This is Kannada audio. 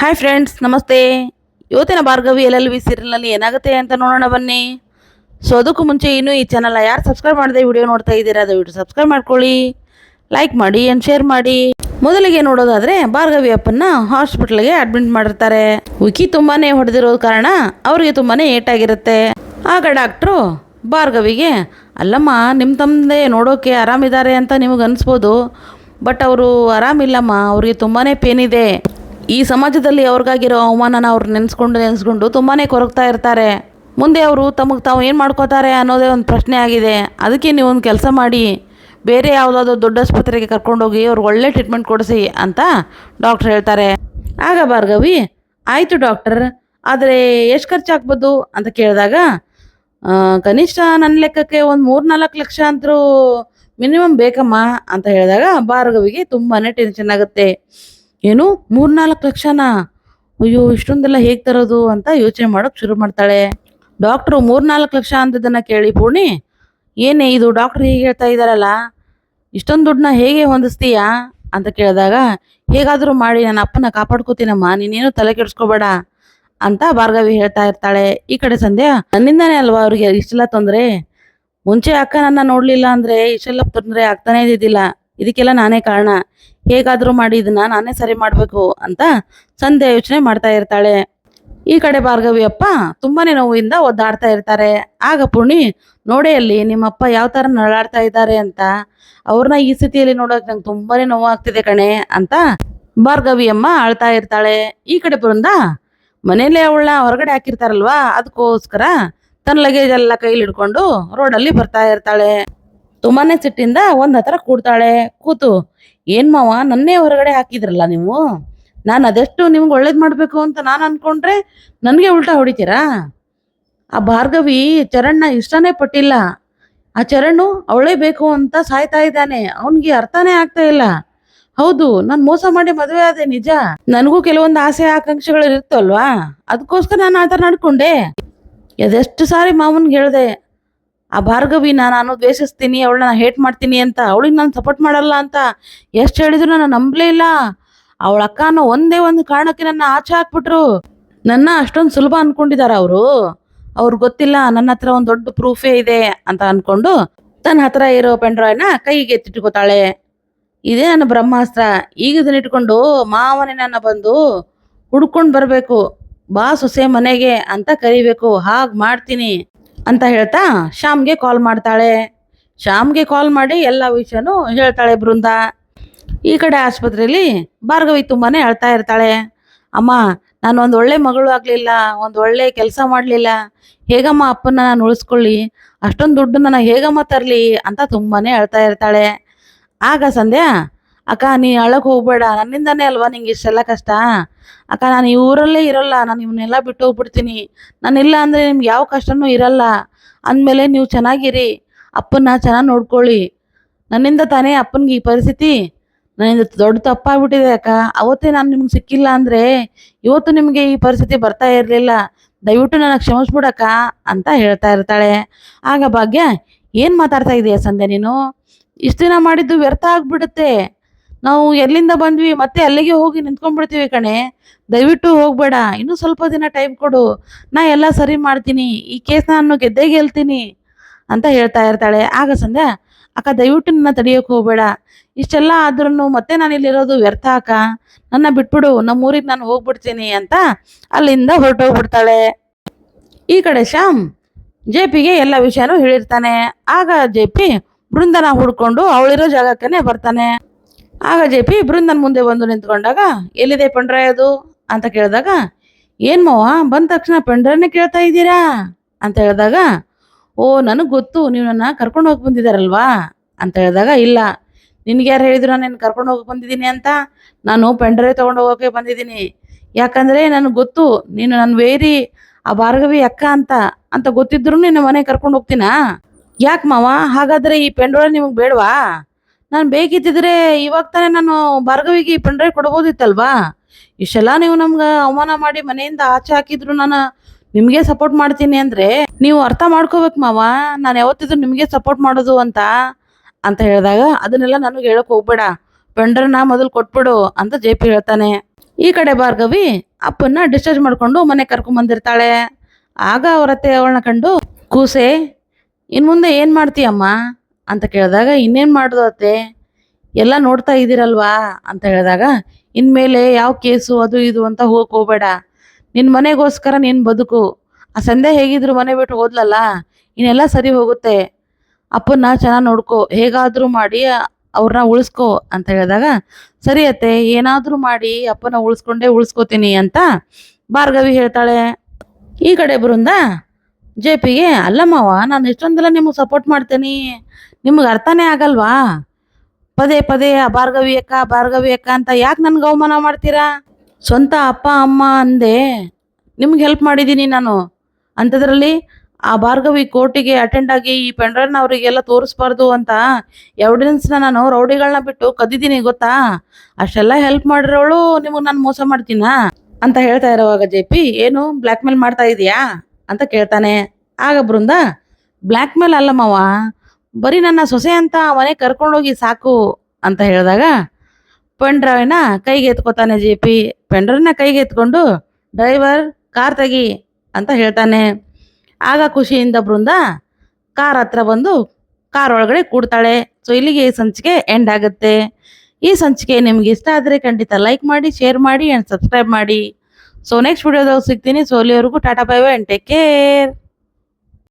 ಹಾಯ್ ಫ್ರೆಂಡ್ಸ್ ನಮಸ್ತೆ. ಇವತ್ತಿನ ಭಾರ್ಗವಿ ಎಲ್ ಎಲ್ ವಿ ಸೀರಿಯಲ್ನಲ್ಲಿ ಏನಾಗುತ್ತೆ ಅಂತ ನೋಡೋಣ ಬನ್ನಿ. ಸೊ ಅದಕ್ಕೂ ಮುಂಚೆ ಇನ್ನೂ ಈ ಚಾನಲ್ನ ಯಾರು ಸಬ್ಸ್ಕ್ರೈಬ್ ಮಾಡದೆ ವಿಡಿಯೋ ನೋಡ್ತಾ ಇದ್ದೀರಾ ವಿಡಿಯೋ ಸಬ್ಸ್ಕ್ರೈಬ್ ಮಾಡ್ಕೊಳ್ಳಿ. ಲೈಕ್ ಮಾಡಿ ಆ್ಯಂಡ್ ಶೇರ್ ಮಾಡಿ. ಮೊದಲಿಗೆ ನೋಡೋದಾದರೆ ಭಾರ್ಗವಿ ಅಪ್ಪನ್ನ ಹಾಸ್ಪಿಟ್ಲಿಗೆ ಅಡ್ಮಿಟ್ ಮಾಡಿರ್ತಾರೆ. ವಿಕಿ ತುಂಬಾ ಹೊಡೆದಿರೋ ಕಾರಣ ಅವರಿಗೆ ತುಂಬಾ ಏಟಾಗಿರುತ್ತೆ. ಆಗ ಡಾಕ್ಟ್ರು ಭಾರ್ಗವಿಗೆ, ಅಲ್ಲಮ್ಮ ನಿಮ್ಮ ತಂದೆ ನೋಡೋಕೆ ಆರಾಮಿದ್ದಾರೆ ಅಂತ ನಿಮಗೆ ಅನಿಸ್ಬೋದು. ಬಟ್ ಅವರು ಆರಾಮಿಲ್ಲಮ್ಮ, ಅವ್ರಿಗೆ ತುಂಬಾ ಪೇನ್ ಇದೆ. ಈ ಸಮಾಜದಲ್ಲಿ ಅವ್ರಿಗಾಗಿರೋ ಅವಮಾನನ ಅವ್ರು ನೆನೆಸ್ಕೊಂಡು ನೆನೆಸ್ಕೊಂಡು ತುಂಬಾ ಕೊರಗ್ತಾ ಇರ್ತಾರೆ. ಮುಂದೆ ಅವರು ತಮಗೆ ತಾವು ಏನು ಮಾಡ್ಕೋತಾರೆ ಅನ್ನೋದೇ ಒಂದು ಪ್ರಶ್ನೆ ಆಗಿದೆ. ಅದಕ್ಕೆ ಒಂದು ಕೆಲಸ ಮಾಡಿ, ಬೇರೆ ಯಾವುದಾದ್ರೂ ದೊಡ್ಡ ಆಸ್ಪತ್ರೆಗೆ ಕರ್ಕೊಂಡೋಗಿ ಅವ್ರಿಗೆ ಒಳ್ಳೆ ಟ್ರೀಟ್ಮೆಂಟ್ ಕೊಡಿಸಿ ಅಂತ ಡಾಕ್ಟ್ರ್ ಹೇಳ್ತಾರೆ. ಆಗ ಭಾರ್ಗವಿ, ಆಯಿತು ಡಾಕ್ಟರ್, ಆದರೆ ಎಷ್ಟು ಖರ್ಚಾಗ್ಬೋದು ಅಂತ ಕೇಳಿದಾಗ ಕನಿಷ್ಠ ನನ್ನ ಲೆಕ್ಕಕ್ಕೆ ಒಂದು ಮೂರು ನಾಲ್ಕು ಲಕ್ಷ ಅಂತರೂ ಮಿನಿಮಮ್ ಬೇಕಮ್ಮ ಅಂತ ಹೇಳಿದಾಗ ಭಾರ್ಗವಿಗೆ ತುಂಬಾ ಟೆನ್ಷನ್ ಆಗುತ್ತೆ. ಏನು ಮೂರ್ನಾಲ್ಕು ಲಕ್ಷನಾ? ಅಯ್ಯೋ, ಇಷ್ಟೊಂದೆಲ್ಲ ಹೇಗೆ ತರೋದು ಅಂತ ಯೋಚನೆ ಮಾಡೋಕೆ ಶುರು ಮಾಡ್ತಾಳೆ. ಡಾಕ್ಟ್ರು ಮೂರ್ನಾಲ್ಕು ಲಕ್ಷ ಅಂತದನ್ನ ಕೇಳಿ ಪೂರ್ಣಿ. ಏನೇ ಇದು ಡಾಕ್ಟ್ರ್ ಹೀಗೆ ಹೇಳ್ತಾ ಇದ್ದಾರಲ್ಲ, ಇಷ್ಟೊಂದು ದುಡ್ಡನ್ನ ಹೇಗೆ ಹೊಂದಿಸ್ತೀಯಾ? ಅಂತ ಕೇಳಿದಾಗ, ಹೇಗಾದರೂ ಮಾಡಿ ನನ್ನ ಅಪ್ಪನ ಕಾಪಾಡ್ಕೋತೀನಮ್ಮ, ನೀನೇನು ತಲೆ ಕೆಡಿಸ್ಕೋಬೇಡ ಅಂತ ಭಾರ್ಗವಿ ಹೇಳ್ತಾ ಇರ್ತಾಳೆ. ಈ ಕಡೆ ಸಂಧ್ಯಾ, ನನ್ನಿಂದನೇ ಅಲ್ವಾ ಅವ್ರಿಗೆ ಇಷ್ಟೆಲ್ಲ ತೊಂದರೆ? ಮುಂಚೆ ಅಕ್ಕ ನನ್ನ ನೋಡಲಿಲ್ಲ ಅಂದ್ರೆ ಇಷ್ಟೆಲ್ಲ ತೊಂದರೆ ಆಗ್ತಾನೆ ಇದ್ದಿದ್ದಿಲ್ಲ. ಇದಕ್ಕೆಲ್ಲ ನಾನೇ ಕಾರಣ. ಹೇಗಾದರೂ ಮಾಡಿ ಇದನ್ನ ನಾನೇ ಸರಿ ಮಾಡಬೇಕು ಅಂತ ಸಂಧ್ಯಾ ಯೋಚನೆ ಮಾಡ್ತಾ ಇರ್ತಾಳೆ. ಈ ಕಡೆ ಭಾರ್ಗವಿಯಪ್ಪ ತುಂಬಾನೇ ನೋವಿಂದ ಒದ್ದಾಡ್ತಾ ಇರ್ತಾರೆ. ಆಗ ಪುಣಿ ನೋಡೇ ಅಲ್ಲಿ, ನಿಮ್ಮಪ್ಪ ಯಾವ ತರ ನರಳಾಡ್ತಾ ಇದ್ದಾರೆ ಅಂತ. ಅವ್ರನ್ನ ಈ ಸ್ಥಿತಿಯಲ್ಲಿ ನೋಡೋಕೆ ನಂಗೆ ತುಂಬಾನೇ ನೋವಾಗ್ತಿದೆ ಕಣೆ ಅಂತ ಭಾರ್ಗವಿಯಮ್ಮ ಅಳ್ತಾ ಇರ್ತಾಳೆ. ಈ ಕಡೆ ಬೃಂದ, ಮನೆಯಲ್ಲೇ ಅವಳನ್ನ ಹೊರಗಡೆ ಹಾಕಿರ್ತಾರಲ್ವಾ ಅದಕ್ಕೋಸ್ಕರ ತನ್ನ ಲಗೇಜ್ ಎಲ್ಲ ಕೈಲಿ ಹಿಡ್ಕೊಂಡು ರೋಡಲ್ಲಿ ಬರ್ತಾ ಇರ್ತಾಳೆ. ತುಂಬಾನೇ ಸಿಟ್ಟಿಂದ ಒಂದ್ ಹತ್ರ ಕೂಡ್ತಾಳೆ. ಕೂತು, ಏನ್ ಮಾವ, ನನ್ನೇ ಹೊರಗಡೆ ಹಾಕಿದ್ರಲ್ಲ ನೀವು? ನಾನು ಅದೆಷ್ಟು ನಿಮ್ಗೆ ಒಳ್ಳೇದು ಮಾಡಬೇಕು ಅಂತ ನಾನು ಅನ್ಕೊಂಡ್ರೆ ನನಗೆ ಉಲ್ಟಾ ಹೊಡಿತೀರಾ? ಆ ಭಾರ್ಗವಿ ಚರಣ್ನ ಇಷ್ಟನೇ ಪಟ್ಟಿಲ್ಲ. ಆ ಚರಣು ಅವಳೇ ಬೇಕು ಅಂತ ಸಾಯ್ತಾ ಇದ್ದಾನೆ. ಅವನಿಗೆ ಅರ್ಥನೇ ಆಗ್ತಾ ಇಲ್ಲ. ಹೌದು, ನಾನು ಮೋಸ ಮಾಡಿ ಮದುವೆ ಆದೆ ನಿಜ. ನನಗೂ ಕೆಲವೊಂದು ಆಸೆ ಆಕಾಂಕ್ಷೆಗಳು ಇರುತ್ತಲ್ವಾ? ಅದಕ್ಕೋಸ್ಕರ ನಾನು ಆ ಥರ ನಡ್ಕೊಂಡೆ. ಅದೆಷ್ಟು ಸಾರಿ ಮಾವನ್ಗೆ ಹೇಳ್ದೆ ಆ ಭಾರ್ಗವಿನ ನಾನು ದ್ವೇಷಿಸ್ತೀನಿ, ಅವಳನ್ನ ಹೇಟ್ ಮಾಡ್ತೀನಿ ಅಂತ ಅವಳಿಗೆ ನಾನು ಸಪೋರ್ಟ್ ಮಾಡಲ್ಲ ಅಂತ ಎಷ್ಟು ಹೇಳಿದ್ರು ನಾನು ನಂಬಲೇ ಇಲ್ಲ. ಅವಳ ಅಕ್ಕ ಅನ್ನೋ ಒಂದೇ ಒಂದು ಕಾರಣಕ್ಕೆ ನನ್ನ ಆಚೆ ಹಾಕ್ಬಿಟ್ರು. ನನ್ನ ಅಷ್ಟೊಂದು ಸುಲಭ ಅನ್ಕೊಂಡಿದಾರ ಅವರು. ಅವ್ರಿಗೆ ಗೊತ್ತಿಲ್ಲ, ನನ್ನ ಹತ್ರ ಒಂದು ದೊಡ್ಡ ಪ್ರೂಫೇ ಇದೆ ಅಂತ ಅನ್ಕೊಂಡು ತನ್ನ ಹತ್ರ ಇರೋ ಪೆಂಡ್ರಾಯ್ನ ಕೈಗೆ ಎತ್ತಿಟ್ಕೋತಾಳೆ. ಇದೇ ನನ್ನ ಬ್ರಹ್ಮಾಸ್ತ್ರ. ಈಗ ಇದನ್ನ ಇಟ್ಕೊಂಡು ಮಾವನೇ ನನ್ನ ಬಂದು ಹುಡ್ಕೊಂಡು ಬರಬೇಕು. ಬಾ ಸೊಸೆ ಮನೆಗೆ ಅಂತ ಕರಿಬೇಕು. ಹಾಗೆ ಮಾಡ್ತೀನಿ. ಅಂತ ಹೇಳ್ತಾ ಶ್ಯಾಮ್ಗೆ ಕಾಲ್ ಮಾಡ್ತಾಳೆ. ಶ್ಯಾಮ್ಗೆ ಕಾಲ್ ಮಾಡಿ ಎಲ್ಲ ವಿಷಯನೂ ಹೇಳ್ತಾಳೆ ಬೃಂದ. ಈ ಕಡೆ ಆಸ್ಪತ್ರೆಯಲ್ಲಿ ಭಾರ್ಗವಿ ತುಂಬಾನೇ ಹೇಳ್ತಾ ಇರ್ತಾಳೆ. ಅಮ್ಮ, ನಾನು ಒಂದು ಒಳ್ಳೆ ಮಗಳು ಆಗಲಿಲ್ಲ, ಒಂದು ಒಳ್ಳೆ ಕೆಲಸ ಮಾಡಲಿಲ್ಲ. ಹೇಗಮ್ಮ ಅಪ್ಪನ ನಾನು ಉಳಿಸ್ಕೊಳ್ಳಿ? ಅಷ್ಟೊಂದು ದುಡ್ಡು ನಾನು ಹೇಗಮ್ಮ ತರಲಿ? ಅಂತ ತುಂಬಾನೇ ಹೇಳ್ತಾ ಇರ್ತಾಳೆ. ಆಗ ಸಂಧ್ಯಾ ಅಕ್ಕ, ನೀ ಅಳಕ್ ಹೋಗ್ಬೇಡ. ನನ್ನಿಂದಾನೇ ಅಲ್ವಾ ನಿಂಗೆ ಇಷ್ಟೆಲ್ಲ ಕಷ್ಟ? ಅಕ್ಕ, ನಾನು ಈ ಊರಲ್ಲೇ ಇರಲ್ಲ. ನಾನು ಇವನ್ನೆಲ್ಲ ಬಿಟ್ಟು ಹೋಗ್ಬಿಡ್ತೀನಿ. ನಾನಿಲ್ಲ ಅಂದರೆ ನಿಮ್ಗೆ ಯಾವ ಕಷ್ಟನೂ ಇರಲ್ಲ. ಅಂದಮೇಲೆ ನೀವು ಚೆನ್ನಾಗಿರಿ. ಅಪ್ಪನ್ನ ಚೆನ್ನಾಗಿ ನೋಡ್ಕೊಳ್ಳಿ. ನನ್ನಿಂದ ತಾನೇ ಅಪ್ಪನಿಗೆ ಈ ಪರಿಸ್ಥಿತಿ? ನನ್ನಿಂದ ದೊಡ್ಡ ತಪ್ಪಾಗ್ಬಿಟ್ಟಿದೆ ಅಕ್ಕ. ಅವತ್ತೇ ನಾನು ನಿಮ್ಗೆ ಸಿಕ್ಕಿಲ್ಲ ಅಂದರೆ ಇವತ್ತು ನಿಮಗೆ ಈ ಪರಿಸ್ಥಿತಿ ಬರ್ತಾ ಇರಲಿಲ್ಲ. ದಯವಿಟ್ಟು ನನಗೆ ಕ್ಷಮಿಸ್ಬಿಡಕ್ಕ ಅಂತ ಹೇಳ್ತಾ ಇರ್ತಾಳೆ. ಆಗ ಭಾಗ್ಯ, ಏನು ಮಾತಾಡ್ತಾ ಇದೀಯ ಸಂಧ್ಯಾ ನೀನು? ಇಷ್ಟು ದಿನ ಮಾಡಿದ್ದು ವ್ಯರ್ಥ ಆಗ್ಬಿಡುತ್ತೆ. ನಾವು ಎಲ್ಲಿಂದ ಬಂದ್ವಿ? ಮತ್ತೆ ಅಲ್ಲಿಗೆ ಹೋಗಿ ನಿಂತ್ಕೊಂಡ್ಬಿಡ್ತೀವಿ ಕಣೆ. ದಯವಿಟ್ಟು ಹೋಗ್ಬೇಡ. ಇನ್ನೂ ಸ್ವಲ್ಪ ದಿನ ಟೈಮ್ ಕೊಡು. ನಾ ಎಲ್ಲ ಸರಿ ಮಾಡ್ತೀನಿ. ಈ ಕೇಸ್ ನಾನು ಗೆದ್ದೇ ಗೆಲ್ತೀನಿ ಅಂತ ಹೇಳ್ತಾ ಇರ್ತಾಳೆ. ಆಗ ಸಂಧ್ಯಾ, ಅಕ್ಕ, ದಯವಿಟ್ಟು ನನ್ನ ತಡಿಯೋಕೆ ಹೋಗ್ಬೇಡ. ಇಷ್ಟೆಲ್ಲ ಆದ್ರೂ ಮತ್ತೆ ನಾನು ಇಲ್ಲಿರೋದು ವ್ಯರ್ಥ ಅಕ್ಕ. ನನ್ನ ಬಿಟ್ಬಿಡು. ನಮ್ಮ ಊರಿಗೆ ನಾನು ಹೋಗ್ಬಿಡ್ತೀನಿ ಅಂತ ಅಲ್ಲಿಂದ ಹೊರಟೋಗ್ಬಿಡ್ತಾಳೆ. ಈ ಕಡೆ ಶ್ಯಾಮ್ ಜೆ ಪಿಗೆ ಎಲ್ಲ ವಿಷಯನೂ ಹೇಳಿರ್ತಾನೆ. ಆಗ ಜೆ ಪಿ ಬೃಂದನ ಹುಡ್ಕೊಂಡು ಅವಳಿರೋ ಜಾಗಕ್ಕೇ ಬರ್ತಾನೆ. ಆಗ ಜೆ ಪಿ ಬೃಂದನ್ ಮುಂದೆ ಬಂದು ನಿಂತ್ಕೊಂಡಾಗ, ಎಲ್ಲಿದೆ ಪೆಂಡ್ರಾಯ್ ಅದು? ಅಂತ ಕೇಳಿದಾಗ, ಏನ್ ಮಾವ ಬಂದ ತಕ್ಷಣ ಪೆಂಡ್ರನ್ನೇ ಕೇಳ್ತಾ ಇದ್ದೀರಾ? ಅಂತ ಹೇಳಿದಾಗ, ಓ, ನನಗೆ ಗೊತ್ತು, ನೀವು ನನ್ನ ಕರ್ಕೊಂಡು ಹೋಗಿ ಬಂದಿದ್ದಾರಲ್ವಾ ಅಂತ ಹೇಳಿದಾಗ, ಇಲ್ಲ. ನಿನ್ಗೆ ಯಾರು ಹೇಳಿದ್ರು ನಾನು ಕರ್ಕೊಂಡು ಹೋಗಿ ಬಂದಿದ್ದೀನಿ ಅಂತ? ನಾನು ಪೆಂಡ್ರೈ ತೊಗೊಂಡು ಹೋಗೋಕೆ ಬಂದಿದ್ದೀನಿ. ಯಾಕಂದರೆ ನನಗೆ ಗೊತ್ತು, ನೀನು ನನ್ನ ವೇರಿ, ಆ ಭಾರ್ಗವಿ ಅಕ್ಕ ಅಂತ ಅಂತ ಗೊತ್ತಿದ್ರು ನಿನ್ನ ಮನೆ ಕರ್ಕೊಂಡು ಹೋಗ್ತೀನಾ? ಯಾಕೆ ಮಾವ? ಹಾಗಾದರೆ ಈ ಪೆಂಡ್ರೆ ನಿಮಗೆ ಬೇಡವಾ? ನಾನು ಬೇಕಿದ್ದಿದ್ರೆ ಇವಾಗ ತಾನೇ ನಾನು ಭಾರ್ಗವಿಗೆ ಪಂಡ್ರೆ ಕೊಡ್ಬೋದಿತ್ತಲ್ವಾ? ಇಷ್ಟೆಲ್ಲ ನೀವು ನಮ್ಗೆ ಅವಮಾನ ಮಾಡಿ ಮನೆಯಿಂದ ಆಚೆ ಹಾಕಿದ್ರು ನಾನು ನಿಮಗೆ ಸಪೋರ್ಟ್ ಮಾಡ್ತೀನಿ ಅಂದ್ರೆ ನೀವು ಅರ್ಥ ಮಾಡ್ಕೋಬೇಕು ಮಾವ. ನಾನು ಯಾವತ್ತಿದ್ರು ನಿಮಗೆ ಸಪೋರ್ಟ್ ಮಾಡೋದು ಅಂತ ಅಂತ ಹೇಳಿದಾಗ ಅದನ್ನೆಲ್ಲ ನನಗೆ ಹೇಳಕ್ ಹೋಗ್ಬೇಡ. ಪೆಂಡ್ರನ್ನ ಮೊದಲು ಕೊಟ್ಬಿಡು ಅಂತ ಜೆ ಪಿ ಹೇಳ್ತಾನೆ. ಈ ಕಡೆ ಭಾರ್ಗವಿ ಅಪ್ಪನ್ನ ಡಿಸ್ಚಾರ್ಜ್ ಮಾಡ್ಕೊಂಡು ಮನೆ ಕರ್ಕೊಂಬಂದಿರ್ತಾಳೆ ಆಗ ಅವರತ್ತೆ ಅವಳನ್ನ ಕಂಡು, ಕೂಸೆ, ಇನ್ ಮುಂದೆ ಏನು ಮಾಡ್ತೀಯಮ್ಮ? ಅಂತ ಕೇಳಿದಾಗ, ಇನ್ನೇನು ಮಾಡೋದು ಅತ್ತೆ? ಎಲ್ಲ ನೋಡ್ತಾ ಇದ್ದೀರಲ್ವಾ? ಅಂತ ಹೇಳಿದಾಗ, ಇನ್ಮೇಲೆ ಯಾವ ಕೇಸು, ಅದು ಇದು ಅಂತ ಹೋಗಕ್ಕೆ ಹೋಗಬೇಡ. ನಿನ್ನ ಮನೆಗೋಸ್ಕರ ನೀನು ಬದುಕು. ಆ ಸಂಧ್ಯಾ ಹೇಗಿದ್ರು ಮನೆ ಬಿಟ್ಟು ಹೋದ್ಲಲ್ಲ, ಇನ್ನೆಲ್ಲ ಸರಿ ಹೋಗುತ್ತೆ. ಅಪ್ಪನ್ನ ಚೆನ್ನಾಗಿ ನೋಡ್ಕೋ. ಹೇಗಾದರೂ ಮಾಡಿ ಅವ್ರನ್ನ ಉಳಿಸ್ಕೋ. ಅಂತ ಹೇಳಿದಾಗ, ಸರಿ ಅತ್ತೆ, ಏನಾದರೂ ಮಾಡಿ ಅಪ್ಪನ ಉಳಿಸ್ಕೊಂಡೇ ಉಳಿಸ್ಕೋತೀನಿ ಅಂತ ಭಾರ್ಗವಿ ಹೇಳ್ತಾಳೆ. ಈ ಕಡೆ ಬೃಂದ, ಜೆ ಪಿಗೆ ಅಲ್ಲಮ್ಮವ ನಾನು ಎಷ್ಟೊಂದೆಲ್ಲ ನಿಮಗೆ ಸಪೋರ್ಟ್ ಮಾಡ್ತೀನಿ. ನಿಮಗೆ ಅರ್ಥನೇ ಆಗಲ್ವಾ? ಪದೇ ಪದೇ ಭಾರ್ಗವಿ ಅಕ್ಕ ಅಂತ ಯಾಕೆ ನನ್ಗೆ ಅವಮಾನ ಮಾಡ್ತೀರಾ? ಸ್ವಂತ ಅಪ್ಪ, ಅಮ್ಮ ಅಂದೆ ನಿಮ್ಗೆ ಹೆಲ್ಪ್ ಮಾಡಿದ್ದೀನಿ ನಾನು. ಅಂಥದ್ರಲ್ಲಿ ಆ ಭಾರ್ಗವಿ ಕೋರ್ಟಿಗೆ ಅಟೆಂಡ್ ಆಗಿ ಈ ಪೆಂಡ್ರನ್ ಅವರಿಗೆಲ್ಲ ತೋರಿಸ್ಬಾರ್ದು ಅಂತ ಎವಿಡೆನ್ಸ್ನ ನಾನು ರೌಡಿಗಳನ್ನ ಬಿಟ್ಟು ಕದ್ದಿದ್ದೀನಿ ಗೊತ್ತಾ? ಅಷ್ಟೆಲ್ಲ ಹೆಲ್ಪ್ ಮಾಡಿರೋಳು ನಿಮಗೆ ನಾನು ಮೋಸ ಮಾಡ್ತೀನಾ? ಅಂತ ಹೇಳ್ತಾ ಇರೋವಾಗ ಜೆ ಪಿ, ಏನು ಬ್ಲ್ಯಾಕ್ ಮೇಲ್ ಮಾಡ್ತಾ ಇದೀಯಾ? ಅಂತ ಕೇಳ್ತಾನೆ. ಆಗ ಬೃಂದ ಬ್ಲ್ಯಾಕ್ ಮೇಲ್ ಅಲ್ಲಮ್ಮವ್ವ ಬರೀ ನನ್ನ ಸೊಸೆ ಅಂತ ಮನೆ ಕರ್ಕೊಂಡೋಗಿ ಸಾಕು ಅಂತ ಹೇಳಿದಾಗ ಪೆಂಡ್ರವೇನ ಕೈಗೆ ಎತ್ಕೋತಾನೆ ಜೆ ಪಿ. ಪೆಂಡ್ರನ್ನ ಕೈಗೆ ಎತ್ಕೊಂಡು ಡ್ರೈವರ್ ಕಾರ್ ತೆಗಿ ಅಂತ ಹೇಳ್ತಾನೆ. ಆಗ ಖುಷಿಯಿಂದ ಬೃಂದ ಕಾರ್ ಹತ್ರ ಬಂದು ಕಾರ್ ಒಳಗಡೆ ಕೂಡ್ತಾಳೆ. ಸೊ ಇಲ್ಲಿಗೆ ಈ ಸಂಚಿಕೆ ಎಂಡ್ ಆಗುತ್ತೆ. ಈ ಸಂಚಿಕೆ ನಿಮ್ಗೆ ಇಷ್ಟ ಆದರೆ ಖಂಡಿತ ಲೈಕ್ ಮಾಡಿ ಶೇರ್ ಮಾಡಿ ಆ್ಯಂಡ್ ಸಬ್ಸ್ಕ್ರೈಬ್ ಮಾಡಿ. ಸೊ ನೆಕ್ಸ್ಟ್ ವಿಡಿಯೋದಾಗ ಸಿಗ್ತೀನಿ. ಸೊ ಅಲ್ಲಿವರೆಗೂ tata bye bye and take care